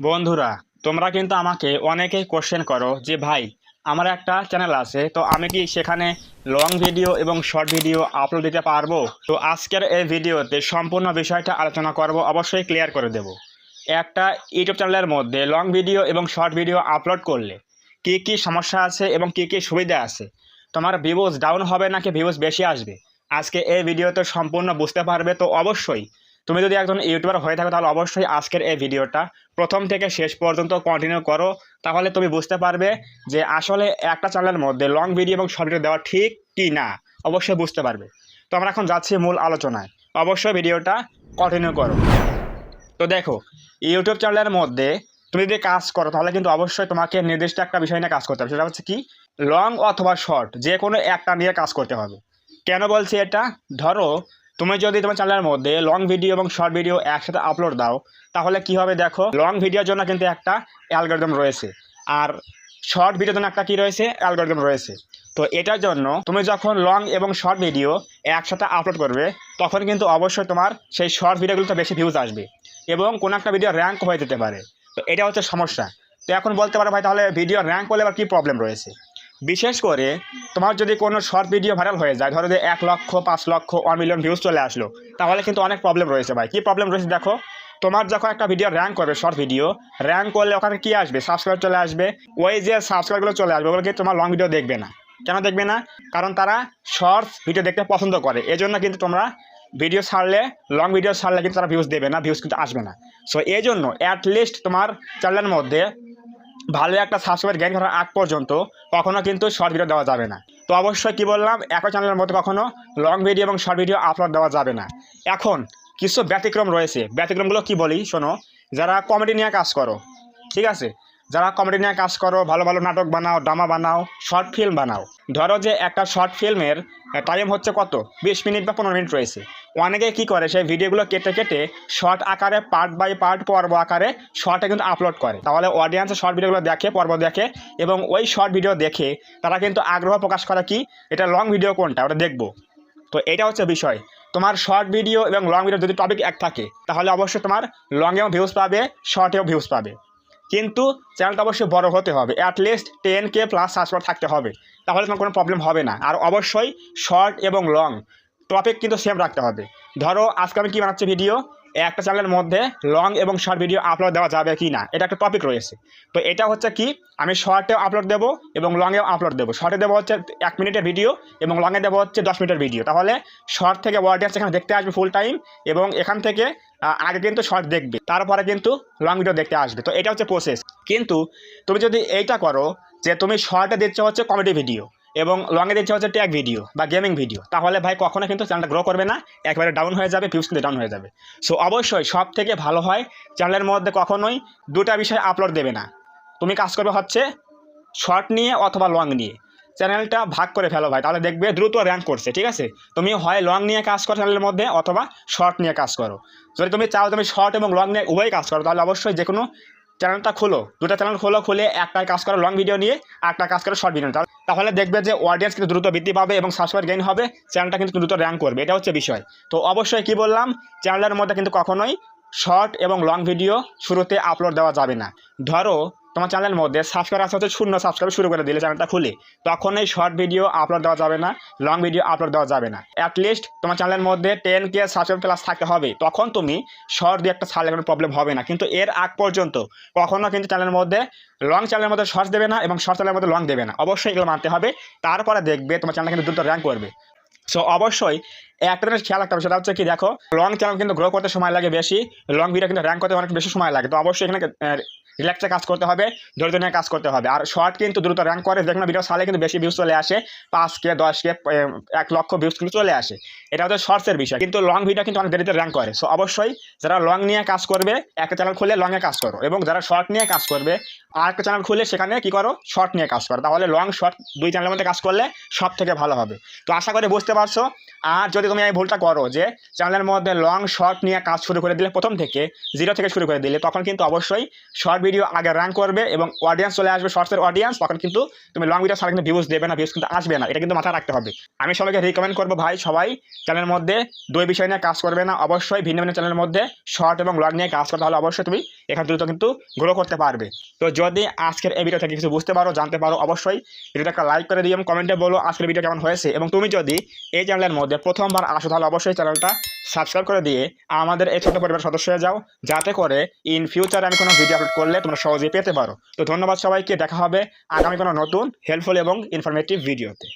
বন্ধুরা, তোমরা কিন্তু আমাকে অনেকেই কোশ্চেন করো যে, ভাই, আমার একটা চ্যানেল আছে, তো আমি কি সেখানে লং ভিডিও এবং শর্ট ভিডিও আপলোড দিতে পারব? তো আজকের এই ভিডিওতে সম্পূর্ণ বিষয়টা আলোচনা করব, অবশ্যই ক্লিয়ার করে দেব। একটা ইউটিউব চ্যানেলের মধ্যে লং ভিডিও এবং শর্ট ভিডিও আপলোড করলে কি কি সমস্যা আছে এবং কি কি সুবিধা আছে? তোমার ভিউজ ডাউন হবে নাকি ভিউজ বেশি আসবে? আজকে এই ভিডিওতে সম্পূর্ণ বুঝতে পারবে, তো অবশ্যই তুমি যদি একজন ইউটিউবার হয়ে থাকো, তাহলে অবশ্যই আজকের এই ভিডিওটা প্রথম থেকে শেষ পর্যন্ত কন্টিনিউ করো। তাহলে তুমি বুঝতে পারবে যে আসলে একটা চ্যানেলের মধ্যে লং ভিডিও এবং শর্ট ভিডিও দেওয়া ঠিক কি না। অবশ্যই বুঝতে পারবে। তো আমরা এখন যাচ্ছি মূল আলোচনায়। অবশ্যই ভিডিওটা কন্টিনিউ করো। তো দেখো ইউটিউব চ্যানেলের মধ্যে তুমি যদি কাজ করো, তাহলে কিন্তু অবশ্যই তোমাকে নির্দিষ্ট একটা বিষয় নিয়ে কাজ করতে হবে। সেটা হচ্ছে কি? লং অথবা শর্ট যে কোনো একটা নিয়ে কাজ করতে হবে। কেন বলছি এটা? ধরো তুমি যদি তোমার চ্যানেলের মধ্যে লং ভিডিও এবং শর্ট ভিডিও একসাথে আপলোড দাও, তাহলে কি হবে দেখো? লং ভিডিওর জন্য কিন্তু একটা অ্যালগোরিদম রয়েছে। আর শর্ট ভিডিওর জন্য একটা কি রয়েছে? অ্যালগোরিদম রয়েছে। তো এটার জন্য তুমি যখন লং এবং শর্ট ভিডিও একসাথে আপলোড করবে, তখন কিন্তু অবশ্যই তোমার সেই শর্ট ভিডিওগুলোতে বেশি ভিউজ আসবে এবং কোনো একটা ভিডিও র্যাঙ্ক হয়ে যেতে পারে। তো এটা হচ্ছে সমস্যা। তো এখন বলতে পারো ভাই, তাহলে ভিডিও র্যাঙ্ক করলে আবার কী প্রবলেম রয়েছে? বিশেষ করে তোমার যদি কোনো শর্ট ভিডিও ভাইরাল হয়ে যায়, ধরো যে এক লক্ষ, পাঁচ লক্ষ ওয়ান মিলিয়ন ভিউজ চলে আসলো, তাহলে কিন্তু অনেক প্রবলেম রয়েছে ভাই। কী প্রবলেম রয়েছে দেখো? তোমার যখন একটা ভিডিও র্যাঙ্ক করবে শর্ট ভিডিও র্যাঙ্ক করলে ওখানে কি আসবে? সাবস্ক্রাইব চলে আসবে। ওই যে সাবস্ক্রাইবগুলো চলে আসবে, ওগুলো কিন্তু তোমার লং ভিডিও দেখবে না। কেন দেখবে না? কারণ তারা শর্টস ভিডিও দেখতে পছন্দ করে। এজন্য কিন্তু তোমরা ভিডিও ছাড়লে লং ভিডিও ছাড়লে কিন্তু তারা ভিউজ দেবে না ভিউজ কিন্তু আসবে না। সো এই জন্য অ্যাটলিস্ট তোমার চ্যানেলের মধ্যে ভালো একটা সাবস্ক্রাইবার গেইন করার আগ পর্যন্ত কখনো কিন্তু শর্ট ভিডিও দেওয়া যাবে না। তো অবশ্যই কি বললাম, একই চ্যানেলের মধ্যে কখনো লং ভিডিও এবং শর্ট ভিডিও আপলোড দেওয়া যাবে না। এখন কিছু ব্যতিক্রম রয়েছে। ব্যতিক্রমগুলো কি বলি, শোনো, যারা কমেডি নিয়ে কাজ করো, ঠিক আছে? যারা কমেডি নিয়ে কাজ করো, ভালো ভালো নাটক বানাও ড্রামা বানাও শর্ট ফিল্ম বানাও। ধরো যে একটা শর্ট ফিল্মের টাইম হচ্ছে কত? বিশ মিনিট বা পনেরো মিনিট রয়েছে। অনেকে কি করে, সেই ভিডিওগুলো কেটে কেটে শর্ট আকারে পার্ট বাই পার্ট পর্ব আকারে শর্টে কিন্তু আপলোড করে। তাহলে অডিয়েন্স শর্ট ভিডিওগুলো দেখে, পর্ব দেখে এবং ওই শর্ট ভিডিও দেখে তারা কিন্তু আগ্রহ প্রকাশ করে কি, এটা লং ভিডিও কোনটা, ওটা দেখব। তো এটা হচ্ছে বিষয়। তোমার শর্ট ভিডিও এবং লং ভিডিও যদি টপিক এক থাকে, তাহলে অবশ্যই তোমার লংয়েও ভিউজ পাবে শর্টেও ভিউজ পাবে। কিন্তু চ্যানেলটা অবশ্যই বড় হতে হবে at least ten K plus subscribe থাকতে হবে। তাহলে তোমার কোনো প্রবলেম হবে না। আর অবশ্যই শর্ট এবং লং টপিক কিন্তু সেম রাখতে হবে। ধরো, আজকে আমি কী বানাচ্ছি ভিডিও একটা চ্যানেলের মধ্যে লং এবং শর্ট ভিডিও আপলোড দেওয়া যাবে কি না? এটা একটা টপিক রয়েছে। তো এটা হচ্ছে কি? আমি শর্টেও আপলোড দেবো এবং লংয়েও আপলোড দেবো। শর্টে দেবো হচ্ছে এক মিনিটের ভিডিও এবং লংয়ে দেবো হচ্ছে দশ মিনিটের ভিডিও তাহলে শর্ট থেকে অডিয়েন্স এখানে দেখতে আসবে ফুল টাইম এবং এখান থেকে আগে কিন্তু শর্ট দেখবে। তারপরে কিন্তু লং ভিডিও দেখতে আসবে। তো এটা হচ্ছে প্রসেস কিন্তু তুমি যদি এইটা করো যে তুমি শর্টে দিচ্ছ হচ্ছে কমেডি ভিডিও এবং লংয়ে দিচ্ছে হচ্ছে ট্যাগ ভিডিও বা গেমিং ভিডিও তাহলে ভাই কখনো কিন্তু চ্যানেলটা গ্রো করবে না, একবারে ডাউন হয়ে যাবে ভিউজ কিন্তু ডাউন হয়ে যাবে। সো অবশ্যই সব থেকে ভালো হয় চ্যানেলের মধ্যে কখনোই দুটা বিষয় আপলোড দেবে না। তুমি কাজ করবে হচ্ছে শর্ট নিয়ে অথবা লং নিয়ে। চ্যানেলটা ভাগ করে ফেলো ভাই, তাহলে দেখবে দ্রুত র্যাঙ্ক করছে, ঠিক আছে? তুমি হয় লং নিয়ে কাজ করো চ্যানেলের মধ্যে অথবা শর্ট নিয়ে কাজ করো। যদি তুমি চাও তুমি শর্ট এবং লং নিয়ে উভয় কাজ করো, তাহলে অবশ্যই যে কোনো চ্যানেলটা খোলো। দুটো চ্যানেল খোলো, খুলে একটাই কাজ করো লং ভিডিও নিয়ে একটা কাজ করো শর্ট ভিডিও নিয়ে। তাহলে দেখবে যে অডিয়েন্স কিন্তু দ্রুত বৃদ্ধি পাবে এবং সাবস্ক্রাইব গেইন হবে চ্যানেলটা কিন্তু দ্রুত র্যাঙ্ক করবে, এটা হচ্ছে বিষয়। তো অবশ্যই কি বললাম চ্যানেলের মধ্যে কিন্তু কখনোই শর্ট এবং লং ভিডিও শুরুতে আপলোড দেওয়া যাবে না। ধরো তোমার চ্যানেলের মধ্যে সাবস্ক্রাইব আছে হচ্ছে শূন্য সাবস্ক্রাইব শুরু করে দিলে চ্যানেলটা খুলে। তখন এই শর্ট ভিডিও আপলোড দেওয়া যাবে না লং ভিডিও আপলোড দেওয়া যাবে না। অ্যাটলিস্ট তোমার চ্যানেলের মধ্যে টেন কে সাবস্ক্রাইব প্লাস থাকতে হবে। তখন তুমি শর্ট দিয়ে একটা ছাড়লে কোনো প্রবলেম হবে না। কিন্তু এর আগ পর্যন্ত কখনো কিন্তু চ্যানেলের মধ্যে লং চ্যানেলের মধ্যে শর্ট দেবে না এবং শর্ট চ্যানেলের মধ্যে লং দেবে না। অবশ্যই এগুলো মানতে হবে। তারপরে দেখবে তোমার চ্যানেল কিন্তু দ্রুত র্যাঙ্ক করবে। সো অবশ্যই একটা জিনিস খেয়াল রাখতে হবে, সেটা হচ্ছে কি, দেখো লং চ্যানেল কিন্তু গ্রো করতে সময় লাগে বেশি লং ভিডিও কিন্তু র্যাঙ্ক করতে অনেক বেশি সময় লাগে। তো অবশ্যই এখানে রিল্যাক্সে কাজ করতে হবে ধৈর্য নিয়ে কাজ করতে হবে। আর শর্ট কিন্তু দ্রুত র্যাঙ্ক করে দেখুন ভিডিও সালে কিন্তু বেশি ভিউজ চলে আসে পাঁচ কে দশ কে এক লক্ষ ভিউজ কিন্তু চলে আসে। এটা হচ্ছে শর্টসের বিষয়, কিন্তু লং ভিডিও কিন্তু অনেক দেরিতে র্যাঙ্ক করে। সো অবশ্যই যারা লং নিয়ে কাজ করবে, একটা চ্যানেল খুলে লংয়ে কাজ করো। এবং যারা শর্ট নিয়ে কাজ করবে আর একটা চ্যানেল খুলে সেখানে কি করো? শর্ট নিয়ে কাজ করো। তাহলে লং শর্ট দুই চ্যানেলের মধ্যে কাজ করলে সব থেকে ভালো হবে। তো আশা করি বুঝতে পারছ। আর যদি তুমি এই ভুলটা করো যে চ্যানেলের মধ্যে লং শর্ট নিয়ে কাজ শুরু করে দিলে প্রথম থেকে জিরো থেকে শুরু করে দিলে, তখন কিন্তু অবশ্যই শর্ট ভিডিও আগে র্যাঙ্ক করবে এবং অডিয়েন্স চলে আসবে শর্টসের অডিয়েন্স তখন কিন্তু তুমি লং ভিডিও ছাড়া কিন্তু ভিউজ দেবে না ভিউজ কিন্তু আসবে না। এটা কিন্তু মাথায় রাখতে হবে। আমি সবাইকে রিকমেন্ড করব ভাই, সবাই চ্যানেলের মধ্যে দুই বিষয় নিয়ে কাজ করবে না। অবশ্যই ভিন্ন ভিন্ন চ্যানেলের মধ্যে শর্ট এবং লং নিয়ে কাজ করতে হলে অবশ্যই তুমি এখান দ্রুত কিন্তু গ্রো করতে পারবে। তো যদি আজকের এই ভিডিও থেকে কিছু বুঝতে পারো, জানতে পারো, অবশ্যই ভিডিওটা একটা লাইক করে দিও এবং কমেন্টে বলো আজকের ভিডিও কেমন হয়েছে। এবং তুমি যদি এই চ্যানেলের মধ্যে প্রথমবার আসো, তাহলে অবশ্যই চ্যানেলটা সাবস্ক্রাইব করে দিয়ে আমাদের এই ছোট পরিবার সদস্য হয়ে যাও, যাতে করে ইন ফিউচার আমি কোনো ভিডিও আপলোড করলে তোমরা সহজেই পেতে পারো। তো ধন্যবাদ সবাইকে, দেখা হবে আগামী কোনো নতুন হেল্পফুল এবং ইনফরমেটিভ ভিডিওতে